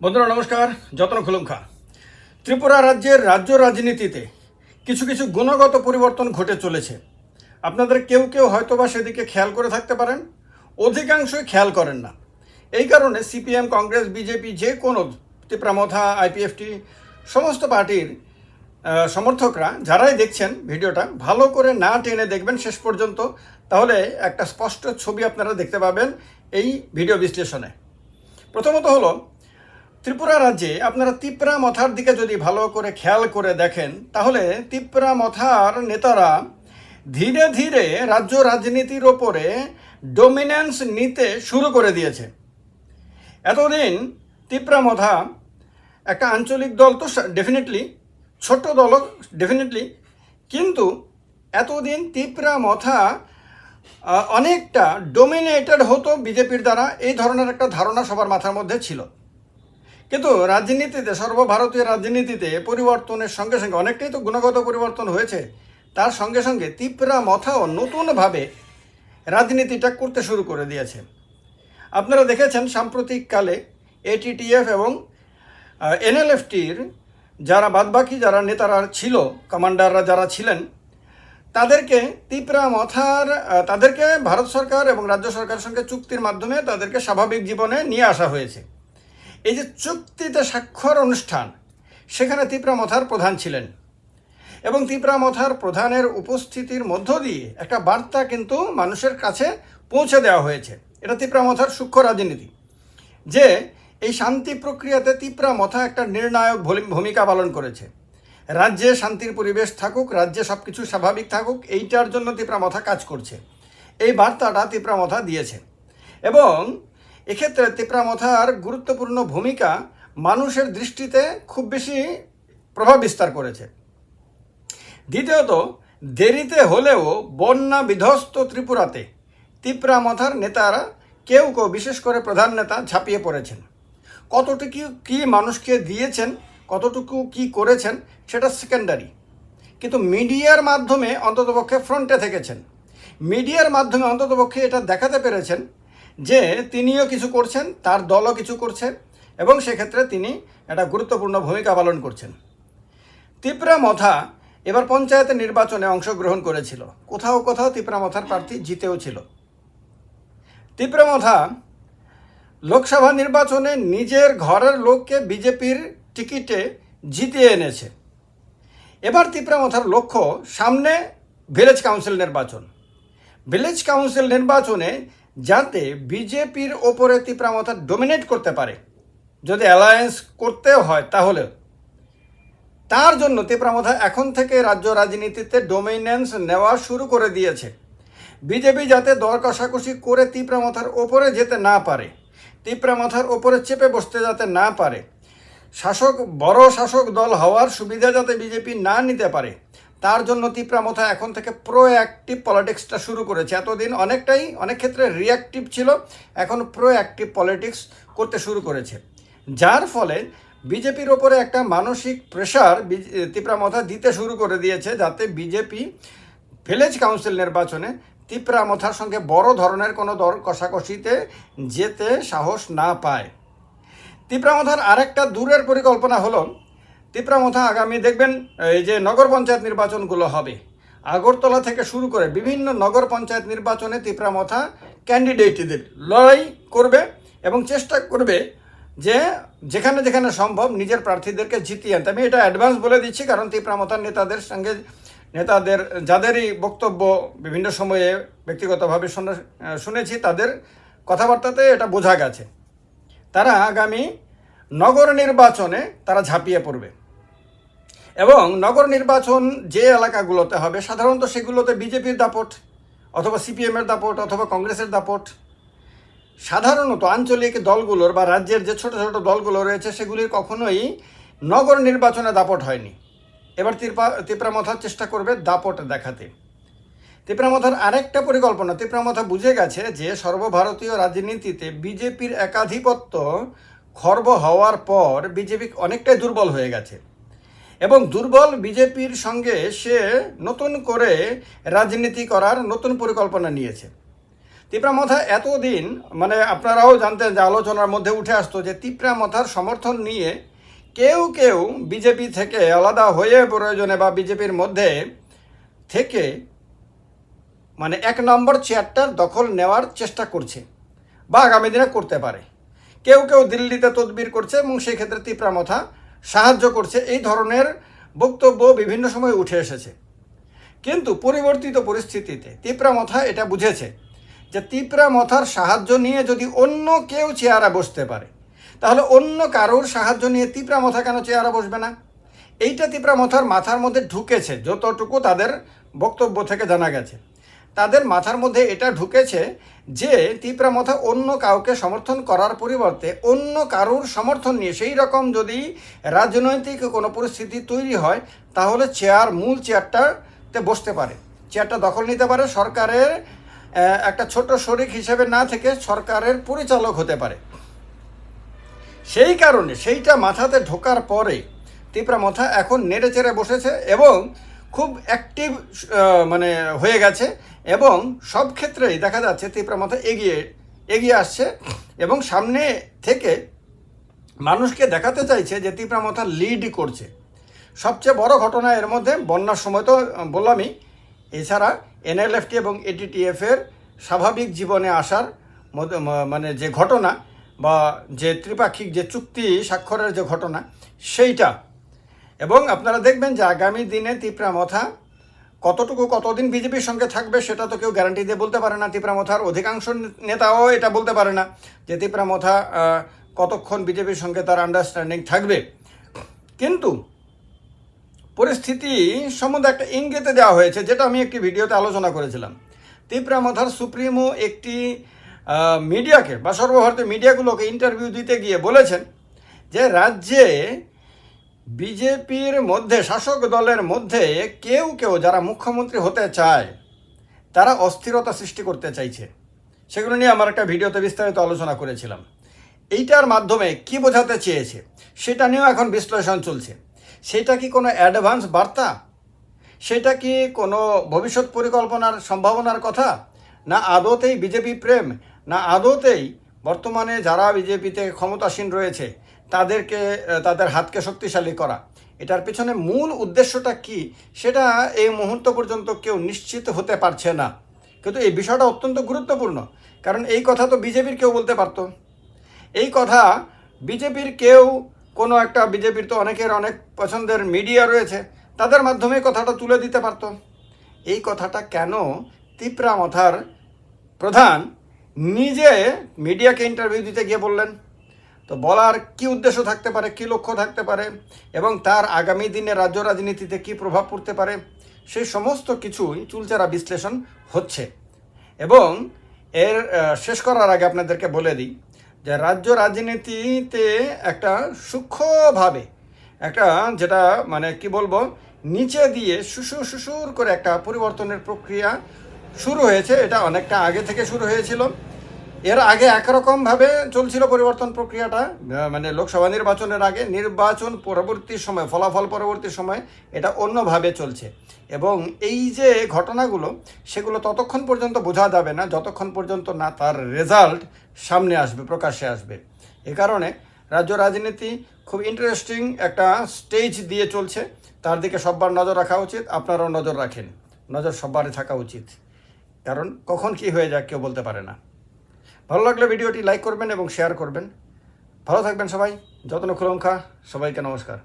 বন্ধুরা, নমস্কার। যত্ন খুলুমখা ত্রিপুরা রাজ্যের রাজ্য রাজনীতিতে কিছু কিছু গুণগত পরিবর্তন ঘটে চলেছে। আপনাদের কেউ কেউ হয়তোবা সেদিকে খেয়াল করে থাকতে পারেন, অধিকাংশই খেয়াল করেন না। এই কারণে সিপিএম, কংগ্রেস, বিজেপি, যে কোনো ত্রিপ্রামথা, আইপিএফটি, সমস্ত পার্টির সমর্থকরা যারাই দেখছেন ভিডিওটা, ভালো করে না টেনে দেখবেন শেষ পর্যন্ত। তাহলে একটা স্পষ্ট ছবি আপনারা দেখতে পাবেন এই ভিডিও বিশ্লেষণে। প্রথমত হলো ত্রিপুরা রাজ্যে আপনারা তিপ্রা মথার দিকে যদি ভালো করে খেয়াল করে দেখেন, তাহলে তিপ্রা মথার নেতারা ধীরে ধীরে রাজ্য রাজনীতির ওপরে ডোমিনেন্স নিতে শুরু করে দিয়েছে। এতদিন তিপ্রা মথা একটা আঞ্চলিক দল তো ডেফিনেটলি ছোট দল ডেফিনেটলি কিন্তু এতদিন তিপ্রা মথা অনেকটা ডোমিনেটেড হতো বিজেপির দ্বারা, এই ধরনের একটা ধারণা সবার মাথার মধ্যে ছিল। কিন্তু রাজনীতিতে, সর্বভারতীয় রাজনীতিতে পরিবর্তনের সঙ্গে সঙ্গে অনেকটাই তো গুণগত পরিবর্তন হয়েছে। তার সঙ্গে সঙ্গে তিপ্রা মথাও নতুনভাবে রাজনীতিটা করতে শুরু করে দিয়েছে। আপনারা দেখেছেন সাম্প্রতিককালে এটিটিএফ এবং এনএলএফটির যারা বাদবাকি যারা নেতারা ছিল, কমান্ডাররা যারা ছিলেন, তাদেরকে তিপ্রা মথার তাদেরকে ভারত সরকার এবং রাজ্য সরকারের সঙ্গে চুক্তির মাধ্যমে তাদেরকে স্বাভাবিক জীবনে নিয়ে আসা হয়েছে। এই যে চুক্তিতে স্বাক্ষর অনুষ্ঠান, সেখানে তিপ্রা মথার প্রধান ছিলেন। এবং তিপ্রা মথার প্রধানের উপস্থিতির মধ্য দিয়ে একটা বার্তা কিন্তু মানুষের কাছে পৌঁছে দেওয়া হয়েছে। এটা তিপ্রা মথার সূক্ষ্ম রাজনীতি। যে এই শান্তি প্রক্রিয়াতে তিপ্রা মথা একটা নির্ণায়ক ভূমি- ভূমিকা পালন করেছে। রাজ্যে শান্তির পরিবেশ থাকুক, রাজ্যে সব কিছু স্বাভাবিক থাকুক, এইটার জন্য তিপ্রা মথা কাজ করছে। এই বার্তাটা তিপ্রা মথা দিয়েছে। এবং এক্ষেত্রে তিপ্রা মথার গুরুত্বপূর্ণ ভূমিকা মানুষের দৃষ্টিতে খুব বেশি প্রভাব বিস্তার করেছে। দ্বিতীয়ত, দেরিতে হলেও বন্যা বিধ্বস্ত ত্রিপুরাতে তিপ্রা মথার নেতারা কেউ কেউ, বিশেষ করে প্রধান নেতা, ঝাঁপিয়ে পড়েছেন। কতটুকু কি মানুষকে দিয়েছেন, কতটুকু কি করেছেন, সেটা সেকেন্ডারি কিন্তু মিডিয়ার মাধ্যমে অন্ততপক্ষে ফ্রন্টে থেকেছেন। মিডিয়ার মাধ্যমে অন্ততপক্ষে এটা দেখাতে পেরেছেন যে তিনিও কিছু করছেন, তার দলও কিছু করছে এবং সেক্ষেত্রে তিনি একটা গুরুত্বপূর্ণ ভূমিকা পালন করছেন। তিপ্রা মথা এবার পঞ্চায়েতের নির্বাচনে অংশগ্রহণ করেছিল। কোথাও কোথাও তিপ্রা মথার প্রার্থী জিতেও ছিল। তিপ্রা মথা লোকসভা নির্বাচনে নিজের ঘরের লোককে বিজেপির টিকিটে জিতিয়ে এনেছে। এবার তিপ্রা মথার লক্ষ্য সামনে ভিলেজ কাউন্সিল নির্বাচন। ভিলেজ কাউন্সিল নির্বাচনে যাতে বিজেপির ওপরে তিপ্রা মথা ডোমিনেট করতে পারে। যদি অ্যালায়েন্স করতেও হয় তাহলেও তার জন্য তিপ্রামথা এখন থেকে রাজ্য রাজনীতিতে ডোমিনেন্স নেওয়া শুরু করে দিয়েছে। বিজেপি যাতে দর কষাকষি করে তিপ্রামথার ওপরে যেতে না পারে তিপ্রামথার ওপরে চেপে বসতে যাতে না পারে, শাসক বড় শাসক দল হওয়ার সুবিধা যাতে বিজেপি না নিতে পারে তার জন্য তিপ্রামথা এখন থেকে প্রো অ্যাক্টিভ পলিটিক্সটা শুরু করেছে। এতদিন অনেকটাই, অনেক ক্ষেত্রে রিয়াক্টিভ ছিল, এখন প্রো অ্যাক্টিভ পলিটিক্স করতে শুরু করেছে। যার ফলে বিজেপির ওপরে একটা মানসিক প্রেশার তিপ্রামথা দিতে শুরু করে দিয়েছে, যাতে বিজেপি ভিলেজ কাউন্সিল নির্বাচনে তিপ্রামথার সঙ্গে বড় ধরনের কোনো দর কষাকষিতে যেতে সাহস না পায়। তিপ্রামথার আরেকটা দূরের পরিকল্পনা হলো তিপ্রামথা আগামী দেখবেন, এই যে নগর পঞ্চায়েত নির্বাচনগুলো হবে। আগরতলা থেকে শুরু করে বিভিন্ন নগর পঞ্চায়েত নির্বাচনে তিপ্রামথা ক্যান্ডিডেটদের লড়াই করবে এবং চেষ্টা করবে যে যেখানে যেখানে সম্ভব নিজের প্রার্থীদেরকে জিতিয়ে আনতে। আমি এটা অ্যাডভান্স বলে দিচ্ছি, কারণ তিপ্রামথার নেতাদের সঙ্গে, নেতাদের যাদেরই বক্তব্য বিভিন্ন সময়ে ব্যক্তিগতভাবে শোনা- শুনেছি, তাদের কথাবার্তাতে এটা বোঝা গেছে। তারা আগামী নগর নির্বাচনে তারা ঝাঁপিয়ে পড়বে। এবং নগর নির্বাচন যে এলাকাগুলোতে হবে, সাধারণত সেগুলোতে বিজেপির দাপট অথবা সিপিএমের দাপট অথবা কংগ্রেসের দাপট। সাধারণত আঞ্চলিক দলগুলোর বা রাজ্যের যে ছোট ছোট দলগুলো রয়েছে, সেগুলির কখনোই নগর নির্বাচনে দাপট হয়নি। এবার তিপ্রা তিপ্রামথার চেষ্টা করবে দাপট দেখাতে। তিপ্রামথার আরেকটা পরিকল্পনা, তিপ্রামথা বুঝে গেছে যে সর্বভারতীয় রাজনীতিতে বিজেপির একাধিপত্য খর্ব হওয়ার পর বিজেপি অনেকটাই দুর্বল হয়ে গেছে। এবং দুর্বল বিজেপির সঙ্গে সে নতুন করে রাজনীতি করার নতুন পরিকল্পনা নিয়েছে। তিপ্রা মথা এতদিন মানে আপনারাও জানতেন যে আলোচনার মধ্যে উঠে আসতো যে তিপ্রা মাথার সমর্থন নিয়ে কেউ কেউ বিজেপি থেকে আলাদা হয়ে প্রয়োজনে বা বিজেপির মধ্যে থেকে মানে এক নম্বর চেয়ারটার দখল নেওয়ার চেষ্টা করছে বা আগামী দিনে করতে পারে। কেউ কেউ দিল্লিতে তদবির করছে এবং সেই ক্ষেত্রে তিপ্রামথা সাহায্য করছে, এই ধরনের বক্তব্য বিভিন্ন সময় উঠে এসেছে। কিন্তু পরিবর্তিত পরিস্থিতিতে তিপ্রামথা এটা বুঝেছে যে তিপ্রা মথার সাহায্য নিয়ে যদি অন্য কেউ চেয়ারা বসতে পারে, তাহলে অন্য কারোর সাহায্য নিয়ে তিপ্রামথা কেন চেয়ারে বসবে না? এইটা তিপ্রা মথার মাথার মধ্যে ঢুকেছে, যতটুকু তাদের বক্তব্য থেকে জানা গেছে। তাদের মাথার মধ্যে এটা ঢুকেছে যে তিপ্রামথা অন্য কাউকে সমর্থন করার পরিবর্তে অন্য কারুর সমর্থন নিয়ে। সেই রকম যদি রাজনৈতিক কোনো পরিস্থিতি তৈরি হয়, তাহলে চেয়ার মূল চেয়ারটাতে বসতে পারে। চেয়ারটা দখল নিতে পারে, সরকারের একটা ছোট শরিক হিসেবে না থেকে সরকারের পরিচালক হতে পারে। সেই কারণে সেইটা মাথাতে ঢোকার পরে তিপ্রা মাথা এখন নেড়ে চেড়ে বসেছে এবং খুব অ্যাক্টিভ মানে হয়ে গেছে। এবং সব ক্ষেত্রেই দেখা যাচ্ছে তিপ্রা মাথা এগিয়ে এগিয়ে আসছে এবং সামনে থেকে মানুষকে দেখাতে চাইছে যে তিপ্রা মাথা লিড করছে। সবচেয়ে বড় ঘটনা এর মধ্যে বন্যার সময় তো বললামই, এছাড়া এনএলএফটি এবং এটিটিএফের স্বাভাবিক জীবনে আসার মানে যে ঘটনা বা যে ত্রিপাক্ষিক যে চুক্তি স্বাক্ষরের যে ঘটনা, সেইটা। এবং আপনারা দেখবেন যে আগামী দিনে তিপ্রা মথা কতটুকু কতদিন বিজেপির সঙ্গে থাকবে সেটা তো কেউ গ্যারান্টি দিয়ে বলতে পারে না। তিপ্রা মথার অধিকাংশ নেতাও এটা বলতে পারে না যে তিপ্রা মথা কতক্ষণ বিজেপির সঙ্গে তার আন্ডারস্ট্যান্ডিং থাকবে। কিন্তু পরিস্থিতি সম্বন্ধে একটা ইঙ্গিতে দেওয়া হয়েছে, যেটা আমি একটি ভিডিওতে আলোচনা করেছিলাম। তিপ্রা মথার সুপ্রিমো একটি মিডিয়াকে বা সর্বভারতীয় মিডিয়াগুলোকে ইন্টারভিউ দিতে গিয়ে বলেছেন যে রাজ্যে বিজেপির মধ্যে, শাসক দলের মধ্যে কেউ কেউ যারা মুখ্যমন্ত্রী হতে চায়, তারা অস্থিরতা সৃষ্টি করতে চাইছে। সেগুলো নিয়ে আমার একটা ভিডিওতে বিস্তারিত আলোচনা করেছিলাম। এইটার মাধ্যমে কি বোঝাতে চেয়েছে, সেটা নিয়েও এখন বিশ্লেষণ চলছে। সেটা কি কোনো অ্যাডভান্স বার্তা? সেটা কি কোনো ভবিষ্যৎ পরিকল্পনার সম্ভাবনার কথা? না আদতেই বিজেপি প্রেম? না আদতেই বর্তমানে যারা বিজেপিতে ক্ষমতাসীন রয়েছে তাদেরকে তাদের হাতকে শক্তিশালী করা। এটার পিছনে মূল উদ্দেশ্যটা কি? সেটা এই মুহূর্ত পর্যন্ত কেউ নিশ্চিত হতে পারছে না। কিন্তু এই বিষয়টা অত্যন্ত গুরুত্বপূর্ণ। কারণ এই কথা তো বিজেপির কেউ বলতে পারতো। এই কথা বিজেপির কেউ, কোনো একটা বিজেপির তো অনেকের অনেক পছন্দের মিডিয়া রয়েছে, তাদের মাধ্যমে কথাটা তুলে দিতে পারতো। এই কথাটা কেন তিপ্রা মাথার প্রধান নিজে মিডিয়াকে ইন্টারভিউ দিতে গিয়ে বললেন? তো বলার কি উদ্দেশ্য থাকতে পারে, কি লক্ষ্য থাকতে পারে, এবং তার আগামী দিনে রাজ্য রাজনীতিতে কি প্রভাব পড়তে পারে, সেই সমস্ত কিছুই চুলচারা বিশ্লেষণ হচ্ছে। এবং এর শেষ করার আগে আপনাদেরকে বলে দিই যে রাজ্য রাজনীতিতে একটা সূক্ষ্মভাবে একটা যেটা মানে কি বলব, নিচে দিয়ে সুসুর সুসুর করে একটা পরিবর্তনের প্রক্রিয়া শুরু হয়েছে। এটা অনেকটা আগে থেকে শুরু হয়েছিল। এর আগে একরকমভাবে চলছিল পরিবর্তন প্রক্রিয়াটা মানে লোকসভা নির্বাচনের আগে নির্বাচন পরবর্তী সময়, ফলাফল পরবর্তী সময় এটা অন্যভাবে চলছে। এবং এই যে ঘটনাগুলো, সেগুলো ততক্ষণ পর্যন্ত বোঝা যাবে না, যতক্ষণ পর্যন্ত না তার রেজাল্ট সামনে আসবে, প্রকাশ্যে আসবে। এ কারণে রাজ্য রাজনীতি খুব ইন্টারেস্টিং একটা স্টেজ দিয়ে চলছে। তার দিকে সব্বার নজর রাখা উচিত, আপনারাও নজর রাখেন। নজর সব্বারই থাকা উচিত। কারণ কখন কি হয়ে যায় কেউ বলতে পারে না। ভালো লাগলে ভিডিওটি লাইক করবেন এবং শেয়ার করবেন। ভালো থাকবেন সবাই। যত্ন খুলঙ্খা সবাইকে নমস্কার।